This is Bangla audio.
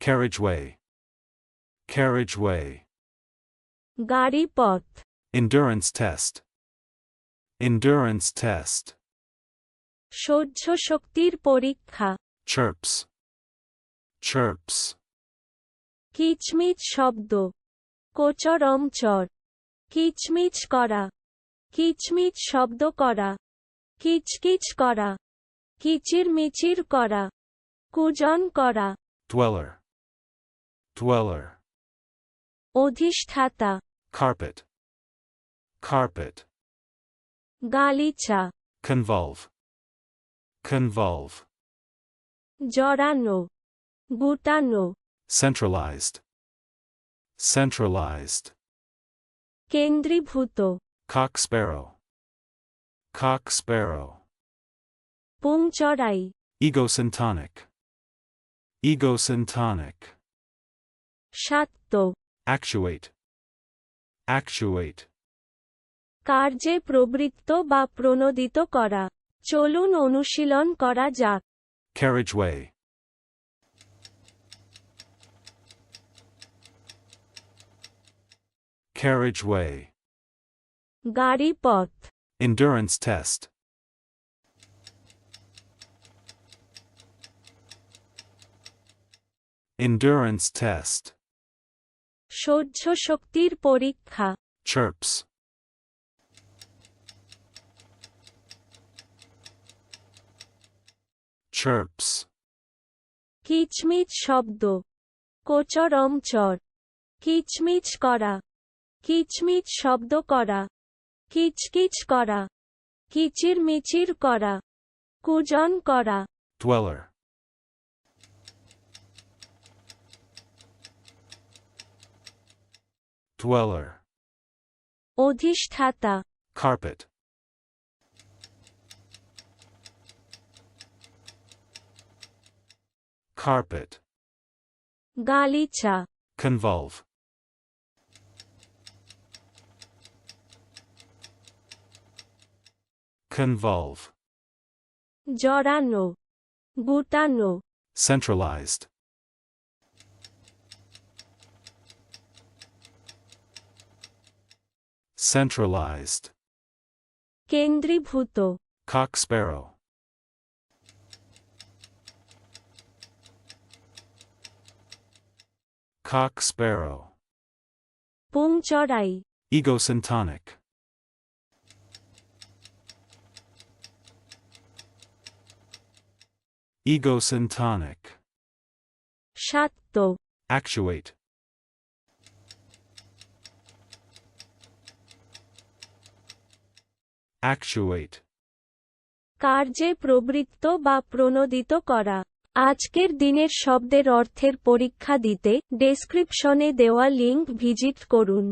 carriageway, carriageway, গাড়ি পথ endurance test, endurance test, সহ্য শক্তির পরীক্ষা chirps, chirps, কিচমিচ শব্দ কোচরমচর কিচমিচ করা কিচমিচ শব্দ করা কিচকিচ করা কিচিরমিচির করা কুজন করা dweller, dweller, অধিষ্ঠাতা carpet, carpet, গালিচা convolve, convolve, জড়ানো গুটানো centralized, centralized, কেন্দ্রীভূত cock sparrow, cock sparrow, পুংচড়াই egosyntonic, egosyntonic, সাত্য actuate, actuate, কার্যে প্রবৃত্ত বা প্রণোদিত করা চলুন অনুশীলন করা যাক carriageway, carriageway, গাড়ি পথ endurance test, endurance test, সহ্য শক্তির পরীক্ষা। Chirps, chirps, কিচমিচ শব্দ। কোচরমচর কিচমিচ করা। কিচমিচ শব্দ করা। কিচকিচ করা। কিচিরমিচির করা। কুজন করা। Dweller, dweller, অধিষ্ঠাতা carpet, carpet, গালিচা convolve, convolve, জড়ানো গুটানো centralized, centralized, কেন্দ্রীভূত cock sparrow, cock sparrow, পুংচড়াই egosyntonic, egosyntonic, সাত্য actuate, Actuate, কার্যে প্রবৃত্ত বা প্রণোদিত করা। আজকের দিনের শব্দের অর্থের পরীক্ষা দিতে ডেসক্রিপশনে দেওয়া লিঙ্ক ভিজিট করুন।